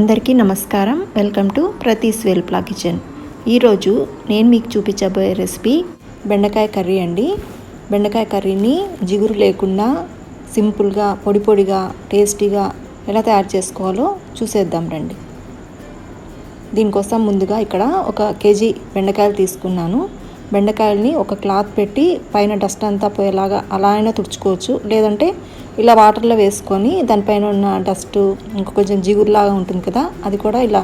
అందరికీ నమస్కారం. Welcome to ప్రతీస్ వెల్ప్లా కిచెన్. ఈరోజు నేను మీకు చూపించబోయే రెసిపీ బెండకాయ కర్రీ అండి. బెండకాయ కర్రీని జిగురు లేకుండా సింపుల్గా పొడి పొడిగా టేస్టీగా ఎలా తయారు చేసుకోవాలో చూసేద్దాం రండి. దీనికోసం ముందుగా ఇక్కడ ఒక కేజీ బెండకాయలు తీసుకున్నాను. బెండకాయల్ని ఒక క్లాత్ పెట్టి పైన డస్ట్ అంతా పోయేలాగా అలా అయినా తుడుచుకోవచ్చు. లేదంటే ఇలా వాటర్లో వేసుకొని దానిపైన ఉన్న డస్ట్ ఇంకా కొంచెం జిగురులాగా ఉంటుంది కదా అది కూడా ఇలా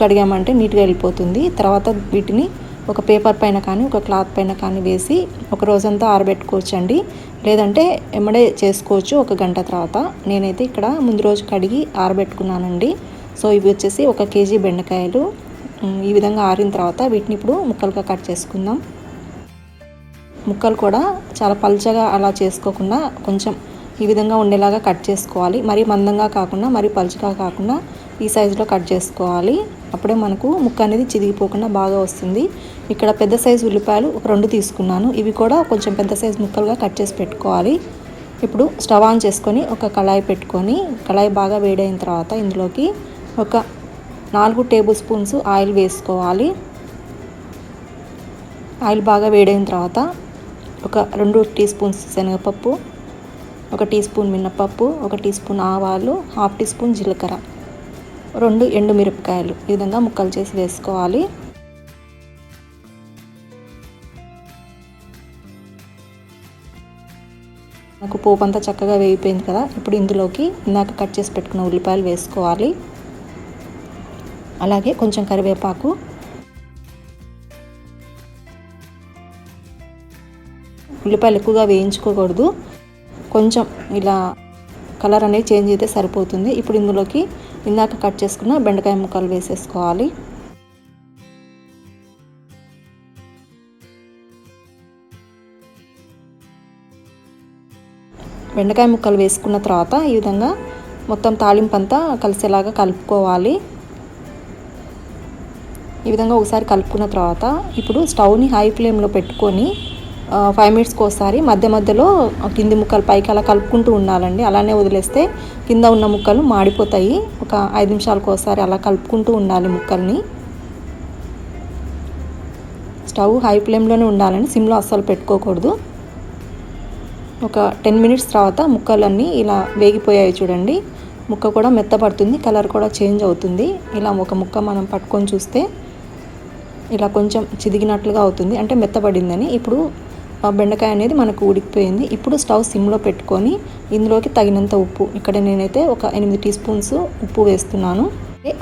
కడిగామంటే నీట్గా వెళ్ళిపోతుంది. తర్వాత వీటిని ఒక పేపర్ పైన కానీ ఒక క్లాత్ పైన కానీ వేసి ఒక రోజంతా ఆరబెట్టుకోవచ్చు అండి లేదంటే ఎమ్మడే చేసుకోవచ్చు ఒక గంట తర్వాత. నేనైతే ఇక్కడ ముందు రోజు కడిగి ఆరబెట్టుకున్నానండి. సో ఇవి వచ్చేసి ఒక కేజీ బెండకాయలు. ఈ విధంగా ఆరిన తర్వాత వీటిని ఇప్పుడు ముక్కలుగా కట్ చేసుకుందాం. ముక్కలు కూడా చాలా పల్చగా అలా చేసుకోకుండా కొంచెం ఈ విధంగా ఉండేలాగా కట్ చేసుకోవాలి. మరీ మందంగా కాకుండా మరీ పలుచగా కాకుండా ఈ సైజులో కట్ చేసుకోవాలి. అప్పుడే మనకు ముక్క అనేది చిదిగిపోకుండా బాగా వస్తుంది. ఇక్కడ పెద్ద సైజు ఉల్లిపాయలు ఒక రెండు తీసుకున్నాను. ఇవి కూడా కొంచెం పెద్ద సైజు ముక్కలుగా కట్ చేసి పెట్టుకోవాలి. ఇప్పుడు స్టవ్ ఆన్ చేసుకొని ఒక కళాయి పెట్టుకొని కళాయి బాగా వేడైన తర్వాత ఇందులోకి ఒక నాలుగు టేబుల్ స్పూన్స్ ఆయిల్ వేసుకోవాలి. ఆయిల్ బాగా వేడైన తర్వాత ఒక రెండు టీ స్పూన్స్ శనగపప్పు ఒక టీ స్పూన్ మినపప్పు ఒక టీ స్పూన్ ఆవాలు హాఫ్ టీ స్పూన్ జీలకర్ర. రెండు ఎండు మిరపకాయలు ఈ విధంగా ముక్కలు చేసి వేసుకోవాలి. నాకు పోపు అంతా చక్కగా వేగిపోయింది కదా ఇప్పుడు ఇందులోకి ఇందాక కట్ చేసి పెట్టుకున్న ఉల్లిపాయలు వేసుకోవాలి. అలాగే కొంచెం కరివేపాకు. ఉల్లిపాయలు ఎక్కువగా వేయించుకోకూడదు. కొంచెం ఇలా కలర్ అనేది చేంజ్ అయితే సరిపోతుంది. ఇప్పుడు ఇందులోకి ఇందాక కట్ చేసుకున్న బెండకాయ ముక్కలు వేసేసుకోవాలి. బెండకాయ ముక్కలు వేసుకున్న తర్వాత ఈ విధంగా మొత్తం తాలింపు అంతా కలిసేలాగా కలుపుకోవాలి. ఈ విధంగా ఒకసారి కలుపుకున్న తర్వాత ఇప్పుడు స్టవ్ని హై ఫ్లేమ్లో పెట్టుకొని ఫైవ్ మినిట్స్కి ఒకసారి మధ్య మధ్యలో కింది ముక్కలు పైకి అలా కలుపుకుంటూ ఉండాలండి. అలానే వదిలేస్తే కింద ఉన్న ముక్కలు మాడిపోతాయి. ఒక ఐదు నిమిషాలకు ఒకసారి అలా కలుపుకుంటూ ఉండాలి ముక్కల్ని. స్టవ్ హై ఫ్లేమ్లోనే ఉండాలని సిమ్లో అస్సలు పెట్టుకోకూడదు. ఒక టెన్ మినిట్స్ తర్వాత ముక్కలన్నీ ఇలా వేగిపోయాయి చూడండి. ముక్క కూడా మెత్తపడుతుంది కలర్ కూడా చేంజ్ అవుతుంది. ఇలా ఒక ముక్క మనం పట్టుకొని చూస్తే ఇలా కొంచెం చిదిగినట్లుగా అవుతుంది. అంటే మెత్తబడిందని. ఇప్పుడు ఆ బెండకాయ అనేది మనకు ఉడికిపోయింది. ఇప్పుడు స్టవ్ సిమ్లో పెట్టుకొని ఇందులోకి తగినంత ఉప్పు. ఇక్కడ నేనైతే ఒక ఎనిమిది టీ స్పూన్స్ ఉప్పు వేస్తున్నాను.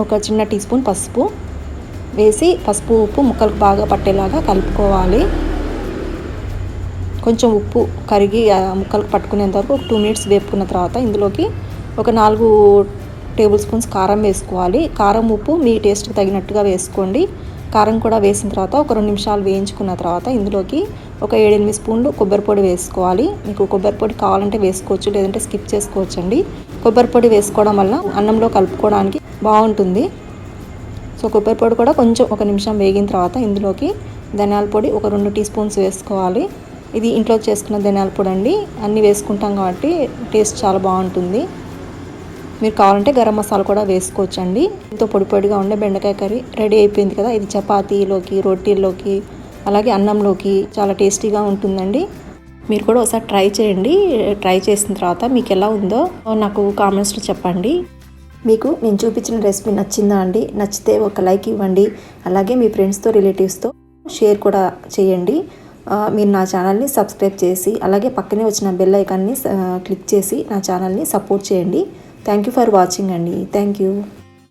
ఒక చిన్న టీ స్పూన్ పసుపు వేసి పసుపు ఉప్పు ముక్కలకు బాగా పట్టేలాగా కలుపుకోవాలి. కొంచెం ఉప్పు కరిగి ముక్కలకు పట్టుకునేంత వరకు ఒక టూ మినిట్స్ వేపుకున్న తర్వాత ఇందులోకి ఒక నాలుగు టేబుల్ స్పూన్స్ కారం వేసుకోవాలి. కారం ఉప్పు మీ టేస్ట్కి తగినట్టుగా వేసుకోండి. కారం కూడా వేసిన తర్వాత ఒక రెండు నిమిషాలు వేయించుకున్న తర్వాత ఇందులోకి ఒక ఏడెనిమిది స్పూన్లు కొబ్బరి పొడి వేసుకోవాలి. మీకు కొబ్బరి పొడి కావాలంటే వేసుకోవచ్చు లేదంటే స్కిప్ చేసుకోవచ్చు అండి కొబ్బరి పొడి వేసుకోవడం వల్ల అన్నంలో కలుపుకోవడానికి బాగుంటుంది. సో కొబ్బరి పొడి కూడా కొంచెం ఒక నిమిషం వేగిన తర్వాత ఇందులోకి ధనియాల పొడి ఒక రెండు టీ స్పూన్స్ వేసుకోవాలి. ఇది ఇంట్లో చేసుకున్న ధనియాల పొడి అండి. అన్నీ వేసుకుంటాం కాబట్టి టేస్ట్ చాలా బాగుంటుంది. మీరు కావాలంటే గరం మసాలా కూడా వేసుకోవచ్చు అండి ఎంతో పొడి పొడిగా ఉండే బెండకాయ కర్రీ రెడీ అయిపోయింది కదా. ఇది చపాతీలోకి రొట్టెల్లోకి అలాగే అన్నంలోకి చాలా టేస్టీగా ఉంటుందండి. మీరు కూడా ఒకసారి ట్రై చేయండి. ట్రై చేసిన తర్వాత మీకు ఎలా ఉందో నాకు కామెంట్స్లో చెప్పండి. మీకు నేను చూపించిన రెసిపీ నచ్చిందా అండి? నచ్చితే ఒక లైక్ ఇవ్వండి. అలాగే మీ ఫ్రెండ్స్తో రిలేటివ్స్తో షేర్ కూడా చేయండి. మీరు నా ఛానల్ని సబ్స్క్రైబ్ చేసి అలాగే పక్కనే వచ్చిన బెల్ ఐకాన్ని క్లిక్ చేసి నా ఛానల్ని సపోర్ట్ చేయండి. థ్యాంక్ యూ ఫర్ వాచింగ్ అండి థ్యాంక్ యూ